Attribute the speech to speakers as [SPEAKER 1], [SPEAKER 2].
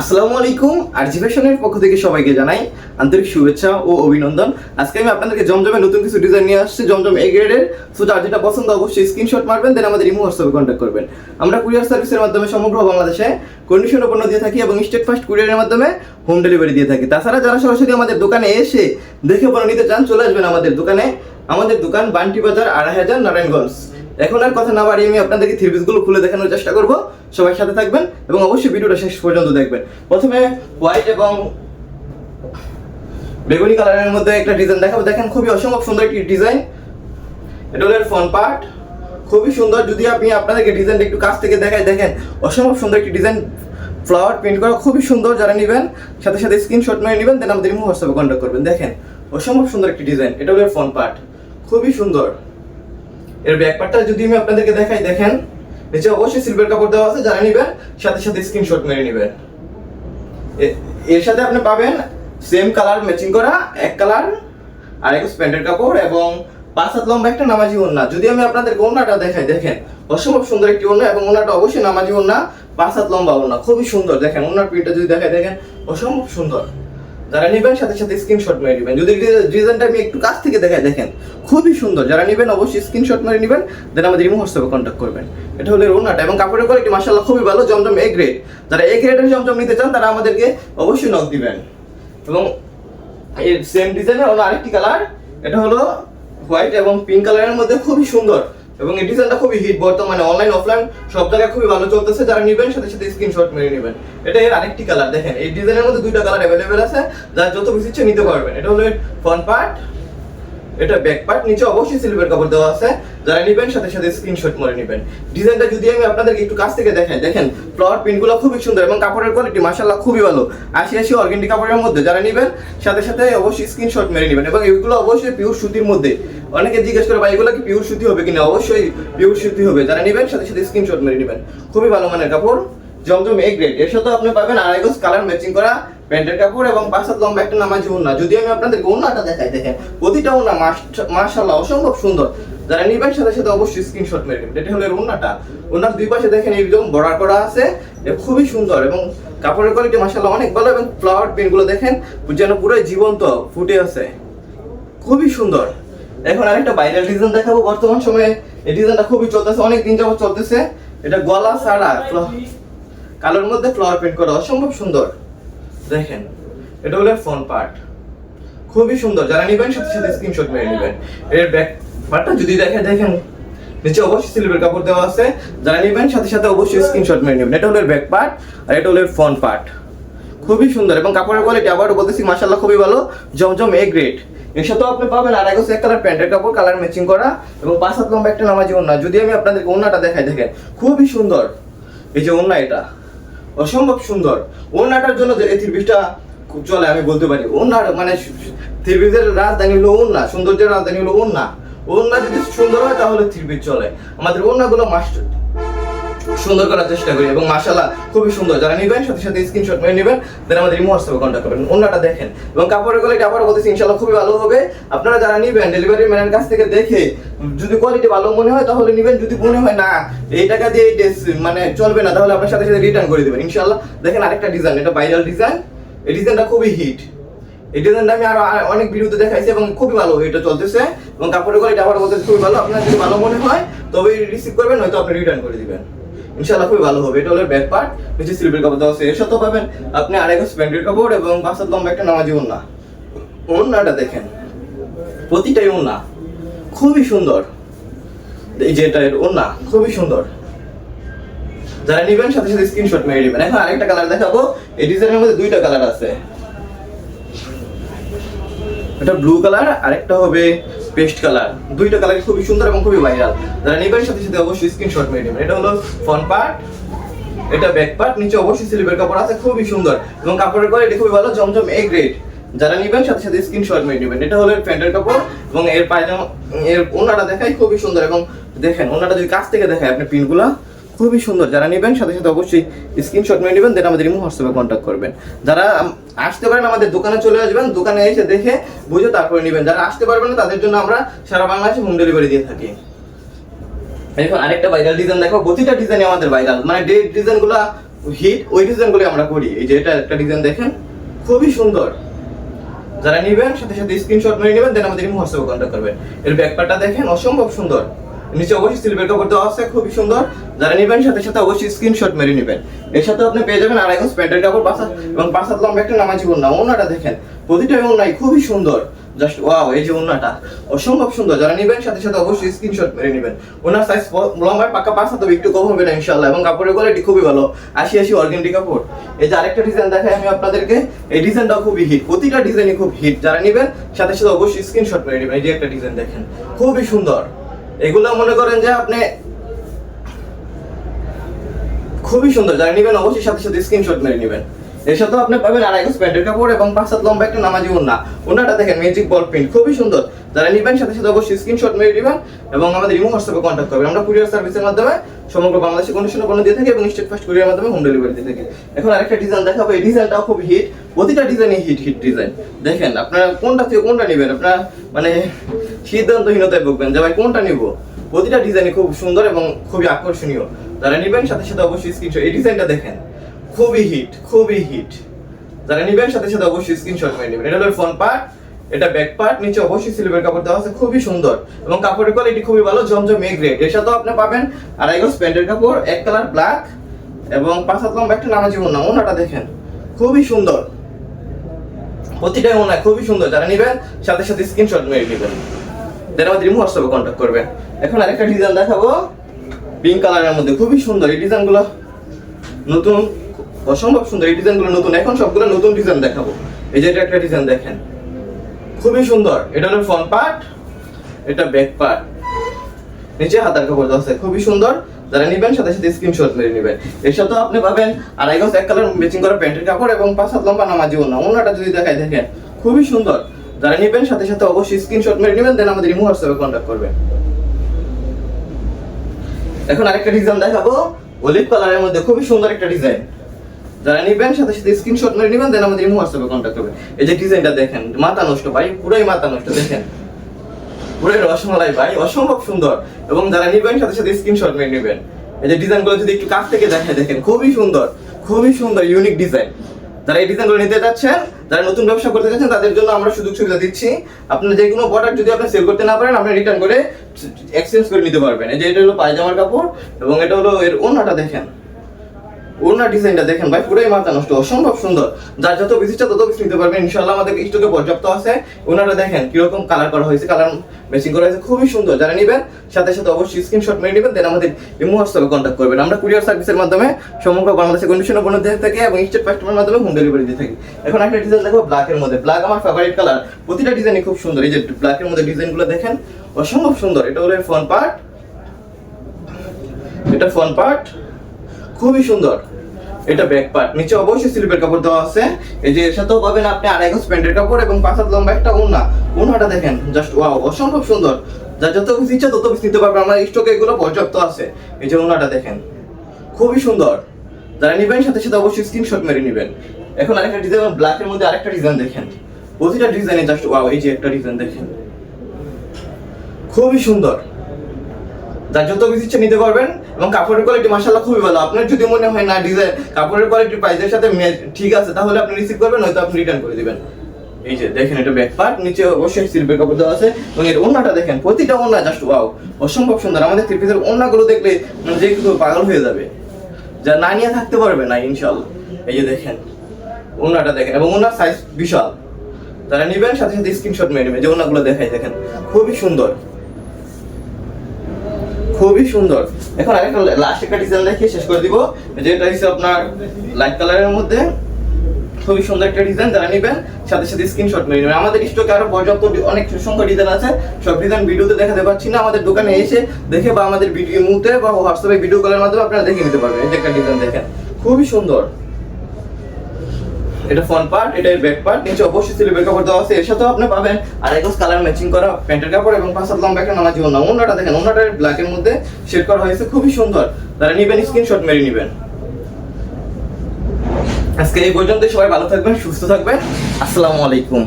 [SPEAKER 1] আসসালামু আলাইকুম, আরজি ফ্যাশনের পক্ষ থেকে সবাইকে জানাই আন্তরিক শুভেচ্ছা ও অভিনন্দন। আজকে আমি আপনাদেরকে জমজমে নতুন কিছু ডিজাইন নিয়ে আসছি, জমজম এ গ্রেডের সো যার যেটা পছন্দ অবশ্যই স্ক্রিনশট মারবেন দেন আমাদের ইমো হোয়াটসঅ্যাপে কন্ট্যাক্ট করবেন। আমরা কুরিয়ার সার্ভিসের মাধ্যমে সমগ্র বাংলাদেশে কন্ডিশন পণ্য দিয়ে থাকি এবং স্টেট ফার্স্ট কুরিয়ারের মাধ্যমে হোম ডেলিভারি দিয়ে থাকি। তাছাড়া যারা সরাসরি আমাদের দোকানে এসে দেখে পণ্য নিতে চান, চলে আসবেন আমাদের দোকানে। আমাদের দোকান বান্টি বাজার, আড়াই হাজার নারায়ণগঞ্জ। এখন আর কথা না বাড়িয়ে আমি আপনাদেরকে থ্রি গুলো খুলে দেখানোর চেষ্টা করব। সবাই সাথে থাকবেন এবং অবশ্যই ভিডিওটা শেষ পর্যন্ত দেখবেন। প্রথমে হোয়াইট এবং বেগুনি কালারের মধ্যে একটা ডিজাইন দেখাবো। দেখেন খুবই অসম্ভব সুন্দর একটি ডিজাইন এটা ফ্রন্ট পার্ট খুবই সুন্দর। যদি আপনি আপনাদেরকে ডিজাইনটা একটু কাছ থেকে দেখায় দেখেন অসম্ভব সুন্দর একটি ডিজাইন ফ্লাওয়ার প্রিন্ট করা খুবই সুন্দর যারা নেবেন, সাথে সাথে স্ক্রিনশট মেরে নেবেন দেন আমাদের হোয়াটসঅ্যাপে কন্ট্যাক্ট করবেন। দেখেন, অসম্ভব সুন্দর একটি ডিজাইন এটা ফ্রন্ট পার্ট খুবই সুন্দর। এর ব্যাক পার্টটা যদি আমি আপনাদেরকে দেখাই, দেখেন, নিচে অবশ্যই সিলভার কাপড় দেওয়া আছে, যারা নেবেন, সাথে সাথে স্ক্রিনশট মেরে নেবেন। এর সাথে আপনি পাবেন সেম কালার ম্যাচিং করা, এক কালার আর এক প্যান্টের কাপড় এবং পাঁচ হাত লম্বা একটা নামাজি ওড়না। যদি আমি আপনাদের ওড়নাটা দেখাই, দেখেন, অসম্ভব সুন্দর একটি ওড়না এবং ওড়নাটা অবশ্যই নামাজি ওড়না, পাঁচ হাত লম্বা ওড়না। খুবই সুন্দর, দেখেন, ওড়নার প্রিন্টটা যদি দেখাই, দেখেন, অসম্ভব সুন্দর। যারা নেবেন, সাথে সাথে স্ক্রিনশট মেরে নেবেন। যদি ডিজাইনটা আমি একটু কাছ থেকে দেখাই, দেখেন, খুবই সুন্দর। যারা নেবেন, অবশ্যই স্ক্রিনশট মেরে নেবেন দেন আমাদের ইমো হোয়াটসঅ্যাপে কন্ট্যাক্ট করবেন। এটা হলো এর ওড়নাটা এবং কাপড়ের কোয়ালিটি মাশাআল্লাহ খুবই ভালো, জমজম এ গ্রেড যারা এ গ্রেডের জমজম নিতে চান, তারা আমাদেরকে অবশ্যই নক দিবেন। এবং এর সেম ডিজাইনের অন্য আরেকটি কালার এটা হলো হোয়াইট এবং পিঙ্ক কালারের মধ্যে খুবই সুন্দর। এবং এই ডিজাইনটা খুবই হিট বর্তমানে অনলাইন অফলাইন সব জায়গায় খুবই ভালো চলতেছে। যারা নেবেন, সাথে সাথে স্ক্রিনশট মেরে নেবেন। এটা এর আরেকটি কালার দেখেন। এই ডিজাইনের মধ্যে দুইটা কালার অ্যাভেলেবেল আছে। যার যত বেশি ইচ্ছে নিতে পারবেন। এটা হলো ফ্রন্ট পার্ট এটা ব্যাক পার্ট নিচে অবশ্যই সিলভার কাপড় দেওয়া আছে। যারা নেবেন, সাথে সাথে স্ক্রিনশট মরে নেবেন। ডিজাইনটা যদি আমি আপনাদেরকে একটু কাছ থেকে দেখাই, দেখেন ফ্লাওয়ার প্রিন্টগুলো খুবই সুন্দর এবং কাপড়ের কোয়ালিটি মাশাআল্লাহ খুবই ভালো। আশি আশি অর্গেন্ডি কাপড়ের মধ্যে। যারা নেবেন, সাথে সাথে অবশ্যই স্ক্রিনশট মেরে নেবেন এবং এগুলো অবশ্যই পিওর সুতির মধ্যে। অনেকে জিজ্ঞেস করে, ভাই, এগুলো কি পিওর সুতি হবে কিনা? অবশ্যই পিওর সুতি হবে। যারা নেবেন, সাথে সাথে স্ক্রিনশট মেরে নেবেন। খুবই ভালো মানের কাপড়। জমজম এ গ্রেড এর সাথে আপনি পাবেন আড়াই গজ কালার ম্যাচিং করা প্যান্টের কাপড় এবং পাঁচ হাত লম্বা একটা নামাজি ওড়না। যদি আমি আপনাদের ওড়নাটা দেখাই, দেখেন, প্রতিটা ওড়না মাশাআল্লাহ অসম্ভব সুন্দর। যারা নিবেন সাথে সাথে অবশ্যই স্ক্রিনশট মেরে নেবেন। এটা হলো এর ওড়নাটা। ওড়নার দুই পাশে দেখেন একদম বর্ডার করা আছে। খুবই সুন্দর এবং কাপড়ের কোয়ালিটি মাশাআল্লাহ অনেক ভালো এবং ফ্লাওয়ার প্রিন্টগুলো দেখেন, যেন পুরো জীবন্ত ফুটে আছে। খুবই সুন্দর। এখন আরেকটা ভাইরাল ডিজাইন দেখাবো। বর্তমান সময়ে এই ডিজাইনটা খুবই চলতেছে অনেক দিন যাবত চলতেছে। এটা গলা ছাড়া কালোর মধ্যে ফ্লাওয়ার প্রিন্ট করা অসম্ভব সুন্দর। দেখেন, এটা হলো ফ্রন্ট পার্ট খুবই সুন্দর। যারা নেবেন, সাথে সাথে স্ক্রিনশট মেরে নেবেন। এর ব্যাক পার্টটা যদি দেখে, দেখেন, নিচে অবশ্যই সিলভার কাপড় দেওয়া আছে। যারা নেবেন, সাথে সাথে অবশ্যই স্ক্রিনশট মেরে নেবেন। এটা হলো ব্যাক পার্ট আর এটা হলো ফ্রন্ট পার্ট খুবই সুন্দর এবং কাপড়ের কোয়ালিটি আবারও বলতেছি, মাশাআল্লাহ খুবই ভালো। জমজম এ গ্রেড এর সাথেও আপনি পাবেন আর এক কালার প্যান্টের কাপড় কালার ম্যাচিং করা এবং পাঁচ হাত লম্বা একটা নামাজি ওড়না। যদি আমি আপনাদেরকে ওড়নাটা দেখাই, দেখেন, খুবই সুন্দর। এই যে ওড়না এটা। অসম্ভব সুন্দর। ওনাটার জন্য যে এই থ্রিপিসটা খুব চলে, আমি বলতে পারি। ওনার মানে থ্রিপিসের রাজধানী হলো না সৌন্দর্যের রাজধানী হলো ওনা ওনা যদি সুন্দর হয়, তাহলে থ্রিপিস চলে। আমাদের ওনাগুলো মাস্টার সুন্দর করার চেষ্টা করি এবং মাশাআল্লাহ খুবই সুন্দর। যারা নেবেন, সাথে সাথে স্ক্রিনশট মেরে নেবেন দেন আমাদের ইমো হোয়াটসঅ্যাপে কন্ট্যাক্ট করবেন। ওনাটা দেখেন। এবং কাপড়ের কোয়ালিটি আবার বলতেছি ইনশাআল্লাহ খুবই ভালো হবে। আপনারা যারা নেবেন ডেলিভারি ম্যানের কাছ থেকে দেখে, যদি কোয়ালিটি ভালো মনে হয়, তাহলে নেবেন। যদি মনে হয় না, এই টাকা দিয়ে এই ড্রেস মানে চলবে না, তাহলে আপনার সাথে সাথে রিটার্ন করে দেবেন, ইনশাআল্লাহ। দেখেন আরেকটা ডিজাইন এটা ভাইরাল ডিজাইন এই ডিজাইনটা খুবই হিট এই ডিজাইনটা আমি আরও অনেক ভিডিওতে দেখাইছি এবং খুবই ভালো এটা চলতেছে। এবং কাপড়ের কোয়ালিটি আবার বলতে খুবই ভালো। আপনার যদি ভালো মনে হয় তবে রিসিভ করবেন, নয়তো আপনি রিটার্ন করে দিবেন। ইনশাআল্লাহ খুবই ভালো হবে। এটা হলো ব্যাক পার্ট, নিচে সিলভার কাপড় দেওয়া আছে। এর সাথেও পাবেন আপনি আড়াই গজ প্যান্টের কাপড় এবং পাঁচ হাত লম্বা একটা নামাজি ওড়না। ওড়নাটা দেখেন, প্রতিটাই ওড়না। খুবই সুন্দর। এই যে এটা ওড়না, খুবই সুন্দর। যারা নিবেন, সাথে সাথে স্ক্রিনশট মেরে নেবেন। এখন আরেকটা কালার দেখাবো। এই ডিজাইনের মধ্যে দুইটা কালার আছে। এটা ব্লু কালার আরেকটা হবে পেস্ট কালার দুইটা কালার খুবই সুন্দর এবং খুবই ভাইরাল যারা নেবেন সাথে সাথে অবশ্যই স্ক্রিনশট মেরে নেবেন। এটা হলো ফন পার্ট এটা ব্যাক পার্ট নিচে অবশ্যই সিলভার কাপড় আছে, খুবই সুন্দর। এবং কাপড়ের কোয়ালিটি খুবই ভালো, জমজম এ গ্রেড যারা নেবেন সাথে সাথে স্ক্রিনশট মেরে নেবেন। এটা হলো প্যান্টের কাপড় এবং এর পায়জামা, এর ওনাটা দেখাই খুবই সুন্দর এবং দেখেন, ওনাটা যদি কাছ থেকে দেখায় আপনি পিনগুলা খুবই সুন্দর। যারা নেবেন, সাথে সাথে অবশ্যই স্ক্রিনশট নিয়ে নেবেন দেন আমাদের ইমো হোয়াটসঅ্যাপে কন্ট্যাক্ট করবেন। যারা আসতে পারেন আমাদের দোকানে চলে আসবেন, দোকানে এসে দেখে বুঝে তারপরে নেবেন। যারা আসতে পারবেন না, তাদের জন্য আমরা সারা বাংলাদেশে হোম ডেলিভারি দিয়ে থাকি। এখন আরেকটা ভাইরাল ডিজাইন দেখো, প্রতিটা ডিজাইন আমাদের ভাইরাল মানে ডে ডিজাইনগুলো হিট ওই ডিজাইনগুলো আমরা করি। এই যে এটা একটা ডিজাইন দেখেন, খুবই সুন্দর। যারা নিবেন, সাথে সাথে স্ক্রিনশট মেরে নেবেন দেন আমাদের হোয়াটসঅ্যাপে কন্ট্যাক্ট করবেন। এর ব্যাকপার্টটা দেখেন, অসম্ভব সুন্দর। নিচে অবশ্যই কাপড় দেওয়া আছে খুবই সুন্দর। যারা নিবেন, সাথে সাথে অবশ্যই স্ক্রিনশট মেরে নেবেন। এর সাথে আপনি পেয়ে যাবেন আড়াই গজ প্যান্টের কাপড়, পাঁচা এবং পাঁচ লম্বা একটা নামাজি ওড়না। ওড়নাটা দেখেন, প্রতিটা এবং ওড়নাই খুবই সুন্দর। জাস্ট ওয়াও এই যে ওড়নাটা, অসম্ভব সুন্দর। যারা নিবেন, সাথে সাথে অবশ্যই স্ক্রিনশট মেরে নেবেন। ওনার সাইজ লম্বায় পাকা পাঁচ হাত হবে একটু কম হবে না ইনশাল্লাহ এবং কাপড়ের কোয়ালিটি খুবই ভালো। আশি আশি অর্গেন্ডি কাপড়। এই যে আরেকটা ডিজাইন দেখাই আমি আপনাদেরকে। এই ডিজাইনটাও খুবই হিট প্রতিটা ডিজাইনই খুব হিট যারা নিবেন, সাথে সাথে অবশ্যই স্ক্রিনশট মেরে নেবেন। এই যে একটা ডিজাইন দেখেন, খুবই সুন্দর। এগুলো মনে করেন যে আপনি খুবই সুন্দর। যারা নেবেন, অবশ্যই সাথে সাথে স্ক্রিনশট মেরে নেবেন। এর সাথেও আপনি পাবেন কাপড় এবং পাঁচ লম্বা একটা নামাজি দেখেন ম্যাজিক বল প্রিন্ট খুবই সুন্দর। যারা নেবেন সাথে সাথে অবশ্যই স্ক্রিনশট মেরে এবং আমাদের হোয়াটসঅ্যাপে কন্ট্যাক্ট করবেন। আমরা কুরিয়ার সার্ভিসের মাধ্যমে সমগ্র বাংলাদেশে দিয়ে থাকি এবং স্টেট ফার্স্ট কুরিয়ার মাধ্যমে হোম ডেলিভারি দিয়ে থাকি। এখন আরেকটা ডিজাইন দেখাবো। এই ডিজাইনটাও খুব হিট প্রতিটা ডিজাইনই হিট হিট ডিজাইন দেখেন, আপনারা কোনটা থেকে কোনটা নেবেন? আপনারা মানে সিদ্ধান্তহীনতায় ভুগবেন যে, ভাই, কোনটা নিব? প্রতিটা ডিজাইনই খুব সুন্দর এবং খুবই আকর্ষণীয়। যারা নেবেন সাথে সাথে অবশ্যই স্ক্রিনশট এই ডিজাইনটা দেখেন। খুবই হিট খুবই হিট যারা নেবেন, সাথে সাথে অবশ্যই স্ক্রিনশট মেরে নেবেন। এটা হলো ফ্রন্ট পার্ট এটা ব্যাক পার্ট নিচে অবশ্যই সিলভার কাপড় দেওয়া আছে, খুবই সুন্দর। এবং কাপড়ের কোয়ালিটি খুবই ভালো, জমজম এ গ্রেড এর সাথেও আপনি পাবেন আড়াই গজ প্যান্টের কাপড়, এক কালার ব্ল্যাক এবং পাঁচ হাত লম্বা একটা নামাজি ওনা ওনাটা দেখেন, খুবই সুন্দর। প্রতিটাই ওনা খুবই সুন্দর। যারা নেবেন, সাথে সাথে স্ক্রিনশট মেরে নেবেন। দেন আমাদের হোয়াটসঅ্যাপে কন্ট্যাক্ট করবেন। এখন আরেকটা ডিজাইন দেখাবো। পিঙ্ক কালারের মধ্যে। খুবই সুন্দর এই ডিজাইনগুলো নতুন অসম্ভব সুন্দর এই ডিজাইনগুলো নতুন। এখন সবগুলো নতুন ডিজাইন দেখাবো। এই যে এটা একটা ডিজাইন দেখেন। খুবই সুন্দর। এটা হলো ফ্রন্ট পার্ট এটা ব্যাক পার্ট নিচে হাতার কাপড় দেওয়া আছে, খুবই সুন্দর। যারা নিবেন, সাথে সাথে স্ক্রিনশট মেরে নেবেন। এর সাথেও আপনি পাবেন আড়াই গজ, এক কালার ম্যাচিং করা প্যান্টের কাপড় এবং পাঁচ হাত লম্বা নামাজি ওনা ওনাটা যদি দেখায় দেখেন, খুবই সুন্দর। যারা নিবেন, সাথে সাথে অবশ্যই স্ক্রিনশট মেরে নেবেন দেন আমাদের ইমো হোয়াটসঅ্যাপে কন্ট্যাক্ট করবেন। এখন আরেকটা ডিজাইন দেখাবো। অলিভ কালারের মধ্যে খুবই সুন্দর একটা ডিজাইন যারা নিবেন, সাথে সাথে স্ক্রিনশট মেরে নেবেন দেন আমাদের হোয়াটসঅ্যাপে কন্ট্যাক্ট করবেন এই যে ডিজাইনটা দেখেন, মাথা নষ্ট ভাই, পুরোই মাথা নষ্ট, দেখেন। পুরোই রসমালাই ভাই, অসম্ভব সুন্দর। এবং যারা নিবেন, সাথে সাথে স্ক্রিনশট মেরে নেবেন। এই যে ডিজাইনগুলো যদি একটু কাছ থেকে দেখে দেখেন, খুবই সুন্দর খুবই সুন্দর ইউনিক ডিজাইন যারা এই ডিজাইনগুলো নিতে যাচ্ছেন, যারা নতুন ব্যবসা করতে যাচ্ছেন, তাদের জন্য আমরা সুযোগ সুবিধা দিচ্ছি। আপনার যে কোনো প্রোডাক্ট যদি আপনি সেল করতে না পারেন, আপনি রিটার্ন করে এক্সচেঞ্জ করে নিতে পারবেন। এই যে এটা হলো পায়জামার কাপড়, এবং এটা হলো এর ওনাটা দেখেন। ওনার ডিজাইনটা দেখেন ভাই, পুরোই মাথা নষ্ট, অসম্ভব সুন্দর। যার যত বেশি তত বেশি নিতে পারবেন। ইনশাল্লাহ আমাদের স্টকে পর্যাপ্ত আছে। ওনারা দেখেন কীরকম কালার করা হয়েছে কালার ম্যাচিং করা হয়েছে, খুবই সুন্দর। যারা নেবেন, সাথে সাথে অবশ্যই স্ক্রিনশট মেরে নেবেন দেন আমাদের ইমো হোয়াটসঅ্যাপে কন্ট্যাক্ট করবেন। আমরা কুরিয়ার সার্ভিসের মাধ্যমে সমগ্র বাংলাদেশে কন্ডিশনে পণ্য দিয়ে থাকি এবং স্টেট কাস্টমারের মাধ্যমে হোম ডেলিভারি দিয়ে থাকি। এখন একটা ডিজাইন দেখো ব্ল্যাকের মধ্যে। ব্ল্যাক আমার ফেভারিট কালার প্রতিটা ডিজাইনই খুব সুন্দর। এই যে ব্ল্যাকের মধ্যে ডিজাইনগুলো দেখেন, অসম্ভব সুন্দর। এটা হলো ফ্রন্ট পার্ট এটা ফ্রন্ট পার্ট খুবই সুন্দর। এটা ব্যাক পার্ট নিচে অবশ্যই সিলিপের কাপড় দেওয়া আছে। এই যে এর সাথেও পাবেন আপনি আড়াই গজ প্যান্টের কাপড় এবং পাঁচ হাত লম্বা একটা ওড়না। ওড়নাটা দেখেন জাস্ট ওয়াও অসম্ভব সুন্দর। যা যত বেশি ইচ্ছা তত বেশি নিতে পারবেন আমার স্টকে এগুলো পর্যাপ্ত আছে। এই যে ওড়নাটা দেখেন, খুবই সুন্দর। যারা নিবেন, সাথে সাথে অবশ্যই স্ক্রিনশট মেরে নেবেন। এখন আরেকটা ডিজাইন ব্ল্যাকের মধ্যে আরেকটা ডিজাইন দেখেন। প্রতিটা ডিজাইনে জাস্ট ওয়াও এই যে একটা ডিজাইন দেখেন। খুবই সুন্দর। যার যত বেশি ইচ্ছে নিতে পারবেন এবং কাপড়ের কোয়ালিটি মাসাল্লাহ খুবই ভালো। আপনার যদি মনে হয় না ডিজাইন কাপড়ের কোয়ালিটি প্রাইসের সাথে ঠিক আছে, তাহলে আপনি রিসিভ করবেন, নয়তো আপনি রিটার্ন করে দিবেন। এই যে দেখেন এটা ব্যাক পার্ট নিচে অবশ্যই সিলভার কাপড় দেওয়া আছে এবং এর ওন্নাটা দেখেন, প্রতিটা ওন্না জাস্ট ওয়াও অসম্ভব সুন্দর। আমাদের থ্রি পিসের ওন্নাগুলো দেখলে মানে যে কেউ পাগল হয়ে যাবে। যা না নিয়ে থাকতে পারবে না ইনশাল্লাহ এই যে দেখেন ওন্নাটা দেখেন, এবং ওনার সাইজ বিশাল। তারা নিবেন, সাথে সাথে স্ক্রিনশট মেরে নেবেন, যে ওনাগুলো দেখাই, দেখেন। খুবই সুন্দর। খুবই সুন্দর। এখন আরেকটা লাস্ট একটা ডিজাইন দেখে শেষ করে দিব। যেটা হচ্ছে আপনার লাইট কালারের মধ্যে। খুবই সুন্দর একটা ডিজাইন যারা নেবেন, সাথে সাথে স্ক্রিনশট নিয়ে নেবেন। আমাদের স্টকে আরও পর্যাপ্ত অনেক সুন্দর ডিজাইন আছে। সব ডিজাইন ভিডিওতে দেখাতে পারছি না। আমাদের দোকানে এসে দেখে বা আমাদের ভিডিও মুহূর্তে বা হোয়াটসঅ্যাপে ভিডিও কলের মাধ্যমে আপনারা দেখে নিতে পারবেন। যে একটা ডিজাইন দেখেন, খুবই সুন্দর। এটা ফ্রন্ট পার্ট এটা ব্যাক পার্ট নিচে অবশ্যই সিলিপের কাপড় দেওয়া আছে, এর সাথেও আপনি পাবেন। আর একজ কালার ম্যাচিং করা প্যান্টের কাপড় এবং পাঁচ লম্বা একটা নামাজি ওনা ওনাটা দেখেন ওনাটা ব্ল্যাকের মধ্যে শেড করা হয়েছে, খুবই সুন্দর। তারা নিবেন স্ক্রিনশট মেরে নিবেন। আজকে এই পর্যন্ত সবাই ভালো থাকবেন, সুস্থ থাকবেন। আসসালামু আলাইকুম।